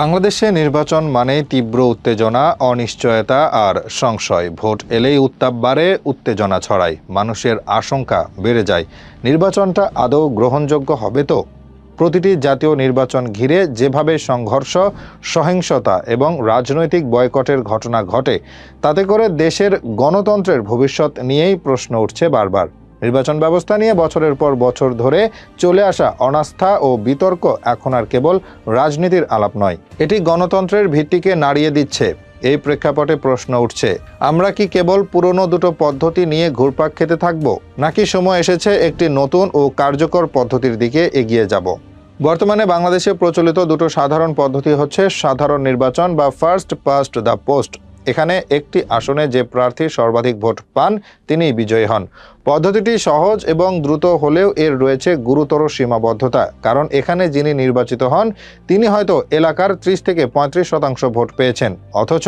বাংলাদেশে নির্বাচন মানেই তীব্র উত্তেজনা, অনিশ্চয়তা আর সংশয়। ভোট এলেই উত্তাপ বাড়ে, উত্তেজনা ছড়ায়। মানুষের আশঙ্কা বেড়ে যায়। নির্বাচনটা আদৌ গ্রহণযোগ্য হবে তো? প্রতিটি জাতীয় নির্বাচন ঘিরে যেভাবে সংঘর্ষ, সহিংসতা এবং রাজনৈতিক বয়কটের ঘটনা ঘটে, তাতে করে দেশের গণতন্ত্রের ভবিষ্যৎ নিয়েই প্রশ্ন উঠছে বারবার। নির্বাচন ব্যবস্থা নিয়ে বছরের পর বছর ধরে চলে আসা অনাস্থা ও বিতর্ক এখন আর কেবল রাজনীতির আলাপ নয়। এটি গণতন্ত্রের ভিত্তিকে নাড়িয়ে দিচ্ছে। এই প্রেক্ষাপটে প্রশ্ন উঠছে, আমরা কি কেবল পুরনো দুটো পদ্ধতি নিয়ে ঘুরপাক খেতে থাকব, নাকি সময় এসেছে একটি নতুন ও কার্যকর পদ্ধতির দিকে এগিয়ে যাব? বর্তমানে বাংলাদেশে প্রচলিত দুটো সাধারণ পদ্ধতি হচ্ছে সাধারণ নির্বাচন বা ফার্স্ট পাস্ট দ্য পোস্ট। এখানে একটি আসনে যে প্রার্থী সর্বাধিক ভোট পান, তিনিই বিজয়ী হন। পদ্ধতিটি সহজ এবং দ্রুত হলেও এর রয়েছে গুরুতর সীমাবদ্ধতা, কারণ এখানে যিনি নির্বাচিত হন, তিনি হয়তো এলাকার ত্রিশ থেকে পঁয়ত্রিশ শতাংশ ভোট পেয়েছেন, অথচ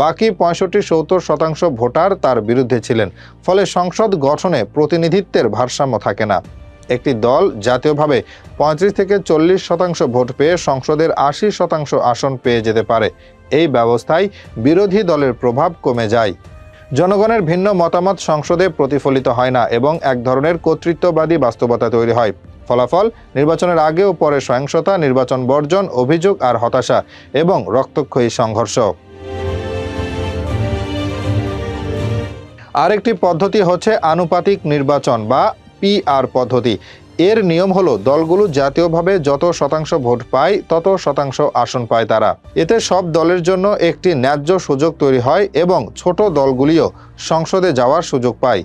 বাকি পঁয়ষট্টি সত্তর শতাংশ ভোটার তার বিরুদ্ধে ছিলেন, ফলে সংসদ গঠনে প্রতিনিধিত্বের ভারসাম্য থাকে না। একটি দল জাতীয়ভাবে পঁয়ত্রিশ থেকে চল্লিশ শতাংশ ভোট পেয়ে সংসদের আশি শতাংশ আসন পেয়ে যেতে পারে এই ব্যবস্থায় বিরোধী দলের প্রভাব কমে যায়। জনগণের ভিন্ন মতামত সংসদে প্রতিফলিত হয় না এবং এক ধরনের কর্তৃত্ববাদী বাস্তবতা তৈরি হয়। ফলাফল, নির্বাচনের আগে ও পরে সহিংসতা, নির্বাচন বর্জন, অভিযোগ আর হতাশা এবং রক্তক্ষয়ী সংঘর্ষ। আরেকটি পদ্ধতি হচ্ছে আনুপাতিক নির্বাচন বা পিআর পদ্ধতি। এর নিয়ম হলো, দলগুলো জাতীয়ভাবে যত শতাংশ ভোট পায়, তত শতাংশ আসন পায় তারা। এতে সব দলের জন্য একটি ন্যায্য সুযোগ তৈরি হয় এবং ছোট দলগুলিও সংসদে যাওয়ার সুযোগ পায়।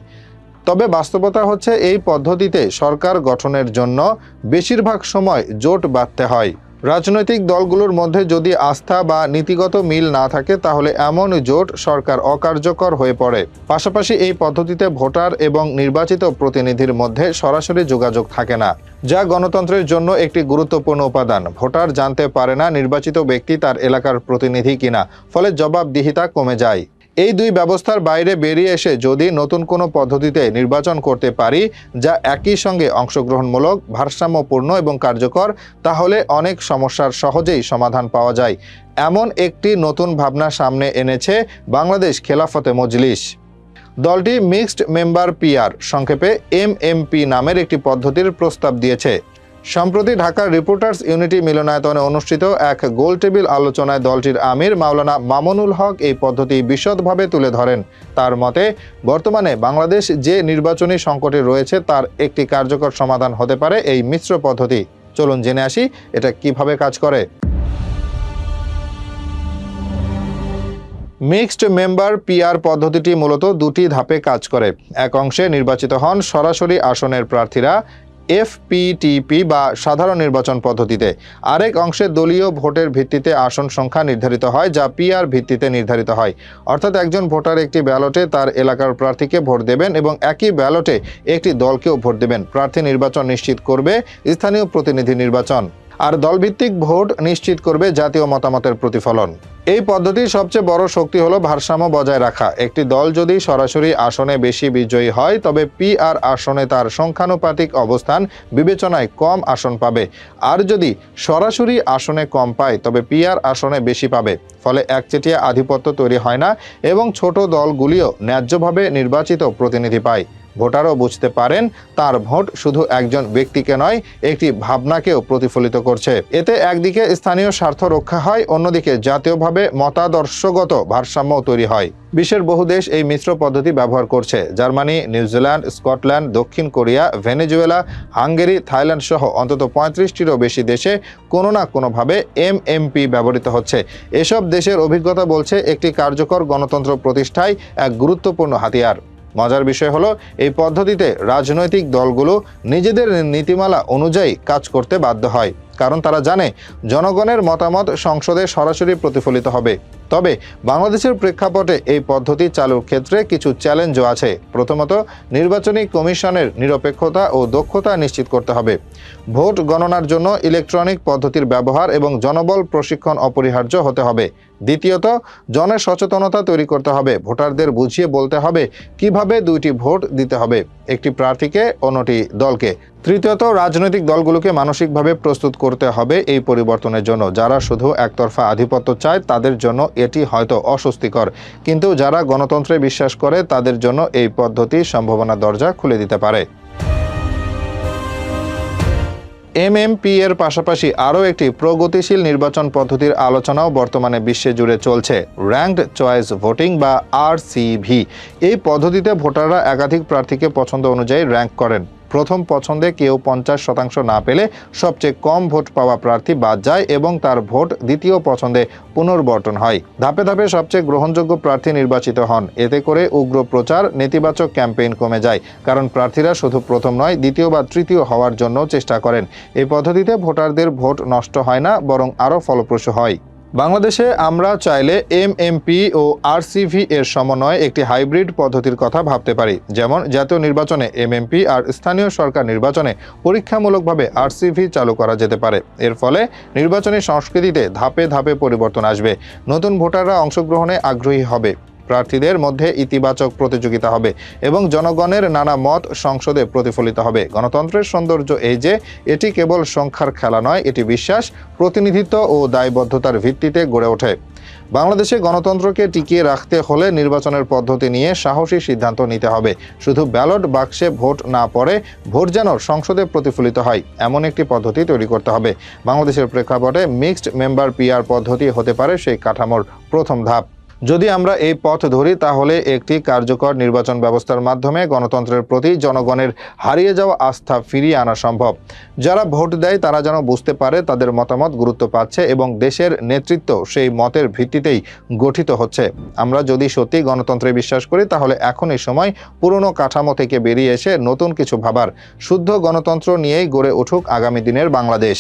তবে বাস্তবতা হচ্ছে, এই পদ্ধতিতে সরকার গঠনের জন্য বেশিরভাগ সময় জোট বাঁধতে হয়। রাজনৈতিক দলগুলোর মধ্যে যদি আস্থা বা নীতিগত মিল না থাকে, তাহলে এমন জোট সরকার অকার্যকর হয়ে পড়ে। পাশাপাশি এই পদ্ধতিতে ভোটার এবং নির্বাচিত প্রতিনিধির মধ্যে সরাসরি যোগাযোগ থাকে না, যা গণতন্ত্রের জন্য একটি গুরুত্বপূর্ণ উপাদান। ভোটার জানতে পারে না নির্বাচিত ব্যক্তি তার এলাকার প্রতিনিধি কিনা, ফলে জবাবদিহিতা কমে যায়। এই দুই ব্যবস্থার বাইরে বেরিয়ে এসে যদি নতুন কোনো পদ্ধতিতে নির্বাচন করতে পারি যা একই সঙ্গে অংশগ্রহণমূলক, ভারসাম্যপূর্ণ এবং কার্যকর, তাহলে অনেক সমস্যার সহজেই সমাধান পাওয়া যায়। এমন একটি নতুন ভাবনা সামনে এনেছে বাংলাদেশ খেলাফতে মজলিস। দলটি মিক্সড মেম্বার পিআর সংক্ষেপে এমএমপি নামের একটি পদ্ধতির প্রস্তাব দিয়েছে। সম্প্রতি ঢাকার রিপোর্টার্স ইউনিটি মিলনায়তনে অনুষ্ঠিত এক গোল টেবিল আলোচনায় দলটির আমির মাওলানা মামুনুল হক এই পদ্ধতি বিশদভাবে তুলে ধরেন। তার মতে, বর্তমানে বাংলাদেশ যে নির্বাচনী সংকটে রয়েছে তার একটি কার্যকর সমাধান হতে পারে এই মিশ্র পদ্ধতি। চলুন জেনে আসি এটা কীভাবে কাজ করে। মিক্সড মেম্বার পিআর পদ্ধতিটি মূলত দুটি ধাপে কাজ করে। এক অংশে নির্বাচিত হন সরাসরি আসনের প্রার্থীরা এফপিটিপি বা সাধারণ নির্বাচন পদ্ধতিতে। আরেক অংশে দলীয় ভোটের ভিত্তিতে আসন সংখ্যা নির্ধারিত হয়, যা পিআর ভিত্তিতে নির্ধারিত হয়। অর্থাৎ একজন ভোটার একটি ব্যালটে তার এলাকার প্রার্থীকে ভোট দেবেন এবং একই ব্যালটে একটি দলকেও ভোট দেবেন। প্রার্থী নির্বাচন নিশ্চিত করবে স্থানীয় প্রতিনিধি নির্বাচন। আর দলভিত্তিক ভোট নিশ্চিত করবে জাতীয় মতামতের প্রতিফলন। এই পদ্ধতির সবচেয়ে বড় শক্তি হলো ভারসাম্য বজায় রাখা। একটি দল যদি সরাসরি আসনে বেশি বিজয়ী হয়, তবে পি আর আসনে তার সংখ্যানুপাতিক অবস্থান বিবেচনায় কম আসন পাবে। আর যদি সরাসরি আসনে কম পায়, তবে পি আর আসনে বেশি পাবে। ফলে একচেটিয়া আধিপত্য তৈরি হয় না এবং ছোট দলগুলিও ন্যায্যভাবে নির্বাচিত প্রতিনিধি পায়। ভোটারও বুঝতে পারেন, তার ভোট শুধু একজন ব্যক্তিকে নয়, একটি ভাবনাকেও প্রতিফলিত করছে। এতে একদিকে স্থানীয় স্বার্থ রক্ষা হয়, অন্যদিকে জাতীয়ভাবে মতাদর্শগত ভারসাম্য তৈরি হয়। বিশ্বের বহু দেশ এই মিশ্র পদ্ধতি ব্যবহার করছে। জার্মানি, নিউজিল্যান্ড, স্কটল্যান্ড, দক্ষিণ কোরিয়া, ভেনেজুয়েলা, হাঙ্গেরি, থাইল্যান্ড সহ অন্তত পঁয়ত্রিশটিরও বেশি দেশে কোনো না কোনোভাবে এম এমএমপি ব্যবহৃত হচ্ছে। এসব দেশের অভিজ্ঞতা বলছে, একটি কার্যকর গণতন্ত্র প্রতিষ্ঠায় এক গুরুত্বপূর্ণ হাতিয়ার। মজার বিষয় হলো এই পদ্ধতিতে রাজনৈতিক দলগুলো নিজেদের নীতিমালা অনুযায়ী কাজ করতে বাধ্য হয়। কারণ তারা জানে জনগণের মতামত সংসদে সরাসরি প্রতিফলিত হবে। তবে বাংলাদেশের প্রেক্ষাপটে এই পদ্ধতি চালুর ক্ষেত্রে কিছু চ্যালেঞ্জও আছে। প্রথমত, নির্বাচনী কমিশনের নিরপেক্ষতা ও দক্ষতা নিশ্চিত করতে হবে। ভোট গণনার জন্য ইলেকট্রনিক পদ্ধতির ব্যবহার এবং জনবল প্রশিক্ষণ অপরিহার্য হতে হবে। দ্বিতীয়ত জনের সচেতনতা তৈরি করতে হবে। ভোটারদের বুঝিয়ে বলতে হবে কীভাবে দুইটি ভোট দিতে হবে। একটি প্রার্থীকে, অন্যটি দলকে। তৃতীয়ত, রাজনৈতিক দলগুলোকে মানসিকভাবে প্রস্তুত করতে হবে এই পরিবর্তনের জন্য। যারা শুধু একতরফা আধিপত্য চায়, তাদের জন্য এটি হয়তো অস্বস্তিকর। কিন্তু যারা গণতন্ত্রে বিশ্বাস করে, তাদের জন্য এই পদ্ধতি সম্ভাবনা দরজা খুলে দিতে পারে। এমএমপি এর পাশাপাশি আরও একটি প্রগতিশীল নির্বাচন পদ্ধতির আলোচনাও বর্তমানে বিশ্বে জুড়ে চলছে। র্যাঙ্কড চয়েস ভোটিং বা আরসিভি এই পদ্ধতিতে ভোটাররা একাধিক প্রার্থীকে পছন্দ অনুযায়ী র্যাঙ্ক করেন। প্রথম পছন্দে কেউ পঞ্চাশ শতাংশ না পেলে সবচেয়ে কম ভোট পাওয়া প্রার্থী বাদ যায় এবং তার ভোট দ্বিতীয় পছন্দে পুনর্বর্তন হয়। ধাপে ধাপে সবচেয়ে গ্রহণযোগ্য প্রার্থী নির্বাচিত হন। এতে করে উগ্র প্রচার, নেতিবাচক ক্যাম্পেইন কমে যায়, কারণ প্রার্থীরা শুধু প্রথম নয়, দ্বিতীয় বা তৃতীয় হওয়ার জন্য চেষ্টা করেন। এই পদ্ধতিতে ভোটারদের ভোট নষ্ট হয় না, বরং আরও ফলপ্রসূ হয়। বাংলাদেশে আমরা চাইলে এমএমপি ও আরসিভি এর সমন্বয়ে একটি হাইব্রিড পদ্ধতির কথা ভাবতে পারি। যেমন, জাতীয় নির্বাচনে এমএমপি আর স্থানীয় সরকার নির্বাচনে পরীক্ষামূলকভাবে আরসিভি চালু করা যেতে পারে। এর ফলে নির্বাচনী সংস্কৃতিতে ধাপে ধাপে পরিবর্তন আসবে। নতুন ভোটাররা অংশগ্রহণে আগ্রহী হবে। প্রার্থীদের মধ্যে ইতিবাচক প্রতিযোগিতা হবে এবং জনগণের নানা মত সংসদে প্রতিফলিত হবে। গণতন্ত্রের সৌন্দর্য এই যে, এটি কেবল সংখ্যার খেলা নয়, এটি বিশ্বাস, প্রতিনিধিত্ব ও দায়বদ্ধতার ভিত্তিতে গড়ে ওঠে। বাংলাদেশে গণতন্ত্রকে টিকিয়ে রাখতে হলে নির্বাচনের পদ্ধতি নিয়ে সাহসী সিদ্ধান্ত নিতে হবে। শুধু ব্যালট বাক্সে ভোট না পড়ে, ভোট যেন সংসদে প্রতিফলিত হয়, এমন একটি পদ্ধতি তৈরি করতে হবে। বাংলাদেশের প্রেক্ষাপটে মিক্সড মেম্বার পিআর পদ্ধতি হতে পারে সেই কাঠামোর প্রথম ধাপ। যদি আমরা এই পথ ধরি, তাহলে একটি কার্যকর নির্বাচন ব্যবস্থার মাধ্যমে গণতন্ত্রের প্রতি জনগণের হারিয়ে যাওয়া আস্থা ফিরিয়ে আনা সম্ভব। যারা ভোট দেয়, তারা যেন বুঝতে পারে তাদের মতামত গুরুত্ব পাচ্ছে এবং দেশের নেতৃত্ব সেই মতের ভিত্তিতেই গঠিত হচ্ছে। আমরা যদি সত্যি গণতন্ত্রে বিশ্বাস করি, তাহলে এখন এই সময় পুরনো কাঠামো থেকে বেরিয়ে এসে নতুন কিছু ভাবার, শুদ্ধ গণতন্ত্র নিয়েই গড়ে উঠুক আগামী দিনের বাংলাদেশ।